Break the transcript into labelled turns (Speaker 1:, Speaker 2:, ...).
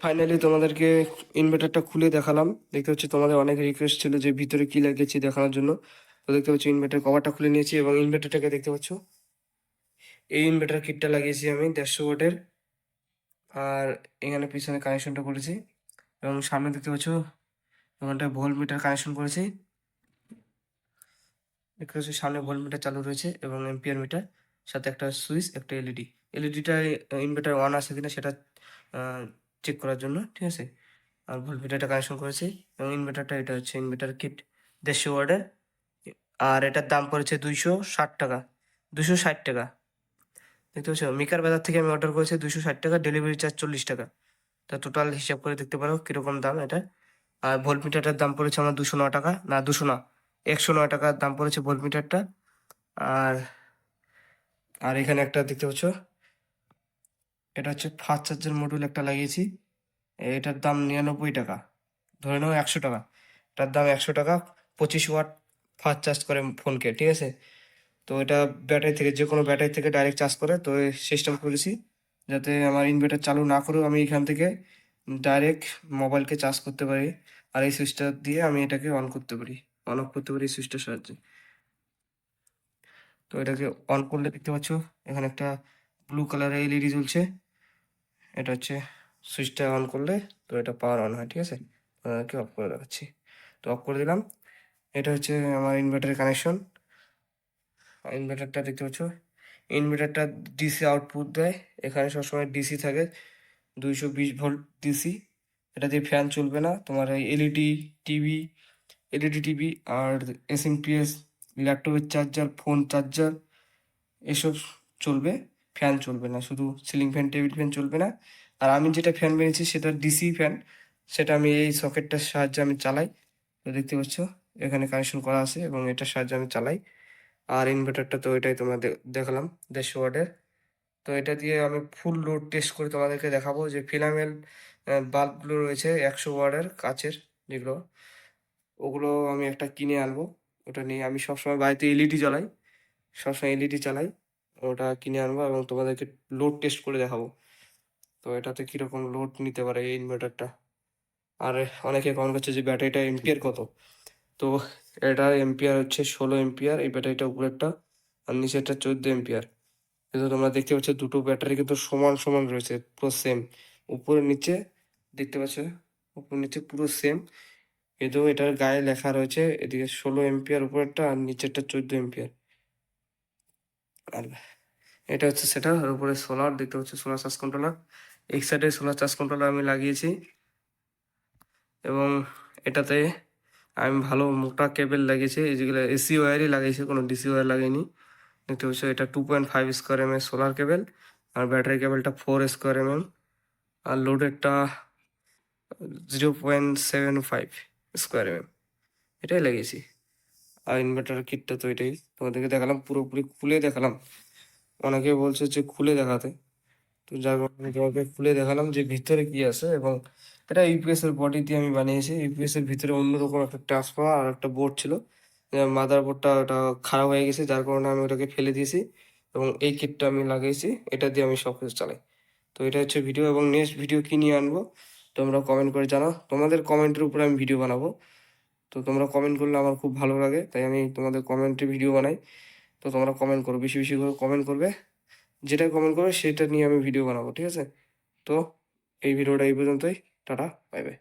Speaker 1: Finally তোমাদেরকে ইনভার্টারটা খুলে দেখালাম। দেখতে হচ্ছে তোমাদের অনেক রিকোয়েস্ট ছিল যে ভিতরে কি লাগিয়েছি দেখানোর জন্য। তো দেখতে পাচ্ছ ইনভার্টার কভারটা খুলে নিয়েছি এবং ইনভার্টারটাকে দেখতে পাচ্ছ। এই ইনভার্টার কিটটা লাগিয়েছি আমি দেড়শো ওয়াটের। আর এখানে পিছনে কানেকশনটা করেছি। এবং সামনে দেখতে পাচ্ছ ওখানটা ভোল্ট মিটার কানেকশন করেছি। দেখতে পাচ্ছ সামনে ভোল্ট মিটার চালু রয়েছে এবং এম্পিয়ার মিটার সাথে একটা সুইচ একটা এলইডি এলইডিটা ইনভার্টার অন আছে কিনা সেটা চেক করার জন্য, ঠিক আছে? আর ভোল্ট মিটারটা কানেকশন করেছি এবং ইনভার্টারটা এটা হচ্ছে ইনভার্টার কিট দেড়শো ওয়ার্ডের আর এটার দাম পড়েছে দুইশো ষাট টাকা। দুশো ষাট টাকা। দেখতে পাচ্ছ? মিকার বাজার থেকে আমি অর্ডার করেছি দুশো ষাট টাকা ডেলিভারি চার্জ চল্লিশ টাকা। তা টোটাল হিসাব করে দেখতে পারো কীরকম দাম এটা। আর ভোল্ট মিটারটার দাম পড়েছে আমার দুশো ন টাকা। না, দুশো না, একশো নয় টাকার দাম পড়েছে ভোল্ট মিটারটা আর আর এখানে একটা দেখতে পাচ্ছ? এটা হচ্ছে ফাস্ট চার্জের মডুল একটা লাগিয়েছি। এটার দাম নিরানব্বই টাকা। ধরে নাও একশো টাকা। এটার দাম একশো টাকা, পঁচিশ ওয়াট ফাস্ট চার্জ করে ফোনকে ঠিক আছে? তো এটা ব্যাটারি থেকে, যে কোনো ব্যাটারি থেকে ডাইরেক্ট চার্জ করে, তো সিস্টেম করেছি। যাতে আমার ইনভার্টার চালু না করেও আমি এখান থেকে ডাইরেক্ট মোবাইলকে চার্জ করতে পারি। আর এই সুইচটা দিয়ে আমি এটাকে অন করতে পারি। অন অফ করতে পারি এই সুইচটার সাহায্যে। তো এটাকে অন করলে দেখতে পাচ্ছ, এখানে একটা ব্লু কালারের এলইডি জ্বলছে। এটা হচ্ছে সুইচটা অন করলে তো এটা পাওয়ার অন হয়, ঠিক আছে? আপনাদেরকে অফ করে দেখাচ্ছি। তো অফ করে দিলাম। এটা হচ্ছে আমার ইনভার্টারের কানেকশন ইনভার্টারটা দেখতে পাচ্ছ? ইনভার্টারটা ডিসি আউটপুট দেয়। এখানে সবসময় ডিসি থাকে। দুইশো বিশ ভোল্ট ডিসি এটা দিয়ে ফ্যান চলবে না। তোমার এলইডি টিভি এলইডি টিভি আর এসএমপিএস ল্যাপটপের চার্জার ফোন চার্জার এসব চলবে। ফ্যান চলবে না, শুধু সিলিং ফ্যান টেবিল ফ্যান চলবে না। আর আমি যেটা ফ্যান বেরিয়েছি সেটা ডিসি ফ্যান সেটা আমি এই সকেটটার সাহায্যে আমি চালাই। তো দেখতে পাচ্ছ, এখানে কানেকশন করা আছে এবং এটার সাহায্যে আমি চালাই। আর ইনভার্টারটা তো এটাই তোমরা দেখালাম, দেড়শো ওয়াটের। তো এটা দিয়ে আমি ফুল লোড টেস্ট করে তোমাদেরকে দেখাবো যে ফিলামেল বাল্বগুলো রয়েছে একশো ওয়াটের কাচের যেগুলো, ওগুলো আমি একটা কিনে আনব। ওটা নিয়ে আমি সবসময় বাড়িতে এলইডি জ্বালাই, সবসময় এলইডি চালাই ওটা কিনে আনব এবং তোমাদেরকে লোড টেস্ট করে দেখাবো। তো এটাতে কীরকম লোড নিতে পারে এই ইনভার্টারটা আর অনেকে কমেন্ট করছে যে ব্যাটারিটা এম্পিয়ার কত? তো এটা এম্পিয়ার হচ্ছে ষোলো এম্পিয়ার এই ব্যাটারিটা উপরেরটা আর নিচেরটা চোদ্দ এম্পিয়ার কিন্তু তোমরা দেখতে পাচ্ছ দুটো ব্যাটারি কিন্তু সমান সমান রয়েছে, পুরো সেম উপরে নিচে দেখতে পাচ্ছ, উপর নিচে পুরো সেম কিন্তু এটার গায়ে লেখা রয়েছে এদিকে ষোলো এম্পিয়ার উপরেরটা আর নিচেরটা চোদ্দ এম্পিয়ার এটা হচ্ছে সেটা আর উপরে সোলার দেখতে পাচ্ছ সোলার চার্জ কন্ট্রোলার এক সাইডে সোলার চার্জ কন্ট্রোলার আমি লাগিয়েছি। এবং এটাতে আমি ভালো মোটা কেবেল লাগিয়েছি, এই যেগুলো এসি ওয়্যারই লাগিয়েছি, কোনো ডিসি ওয়্যার লাগাইনি দেখতে পাচ্ছ এটা two point five square M এর সোলার কেবেল আর ব্যাটারি কেবেলটা ফোর স্কোয়ার এম এম আর লোডেরটা zero point seven five square M M এটাই লাগিয়েছি। আর ইনভার্টার কিটটা তো এটাই। তোমাদেরকে দেখালাম, পুরোপুরি খুলে দেখালাম। অনেকে বলছে যে খুলে দেখাতে। তো যার কারণে তোমাকে খুলে দেখালাম যে ভিতরে কি আছে এবং এটা ইউপিএস এর বডি দিয়ে আমি বানিয়েছি। ইউপিএস এর ভিতরে অন্যরকম একটা ট্রান্সফর্মার আর একটা বোর্ড ছিল। মাদার বোর্ডটা ওটা খারাপ হয়ে গেছে, যার কারণে আমি ওটাকে ফেলে দিয়েছি এবং এই কিটটা আমি লাগিয়েছি। এটা দিয়ে আমি সব কিছু চালাই। তো এটা হচ্ছে ভিডিও এবং নেক্সট ভিডিও কি নিয়ে আনব, তোমরা কমেন্ট করে জানাও। তোমাদের কমেন্টের উপরে আমি ভিডিও বানাবো। তো তোমরা কমেন্ট করলে আমার খুব ভালো লাগে। তাই আমি তোমাদের কমেন্টে ভিডিও বানাই। তো তোমরা কমেন্ট করো, বেশি বেশি করে কমেন্ট করবে। যেটা কমেন্ট করবে সেটা নিয়ে আমি ভিডিও বানাবো, ঠিক আছে? তো এই ভিডিওটা এই পর্যন্তই। Tata bye bye